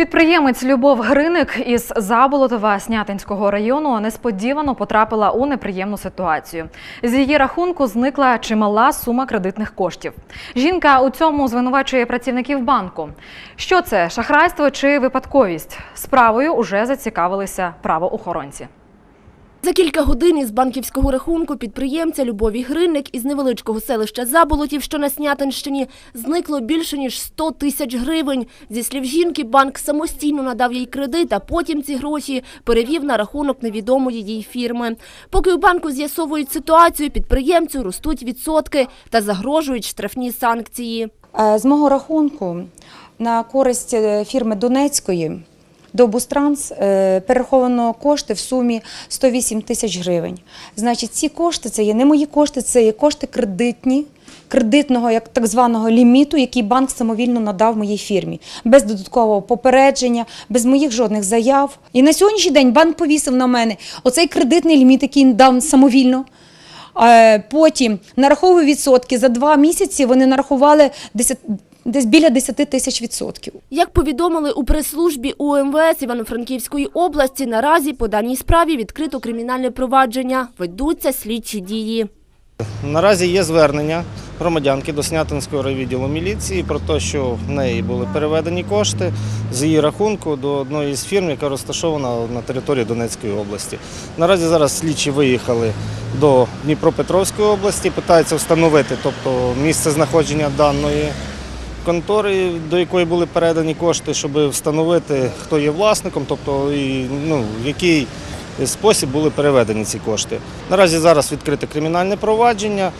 Підприємець Любов Гриник із Заболотова Снятинського району несподівано потрапила у неприємну ситуацію. З її рахунку зникла чимала сума кредитних коштів. Жінка у цьому звинувачує працівників банку. Що це шахрайство чи випадковість? Справою уже зацікавилися правоохоронці. За кілька годин із банківського рахунку підприємця Любові Гринник із невеличкого селища Заболотів, що на Снятинщині, зникло більше ніж 100 тисяч гривень. Зі слів жінки, банк самостійно надав їй кредит, а потім ці гроші перевів на рахунок невідомої їй фірми. Поки у банку з'ясовують ситуацію, підприємцю ростуть відсотки та загрожують штрафні санкції. Е, З мого рахунку на користь е, фірми Донецької до Бустранс е, перераховано кошти в сумі 108 тисяч гривень. Значить, ці кошти це є не мої кошти, це є кошти кредитні. Кредитного як так званого ліміту, який банк самовільно надав моїй фірмі, без додаткового попередження, без моїх жодних заяв. І на сьогоднішній день банк повісив на мене оцей кредитний ліміт, який дав самовільно. Е, Потім нараховую відсотки. За два місяці вони нарахували 10, десь біля 10 тисяч відсотків. Як повідомили у прес-службі УМВС Івано-Франківської області, наразі по даній справі відкрито кримінальне провадження. Ведуться слідчі дії. Наразі є звернення громадянки до Снятинського райвідділу міліції про те, що в неї були переведені кошти з її рахунку до одної з фірм, яка розташована на території Донецької області. Наразі зараз слідчі виїхали до Дніпропетровської області, питаються встановити тобто, місце знаходження даної контори, до якої були передані кошти, щоб встановити, хто є власником, тобто і ну, в який спосіб були переведені ці кошти. Наразі зараз відкрите кримінальне провадження.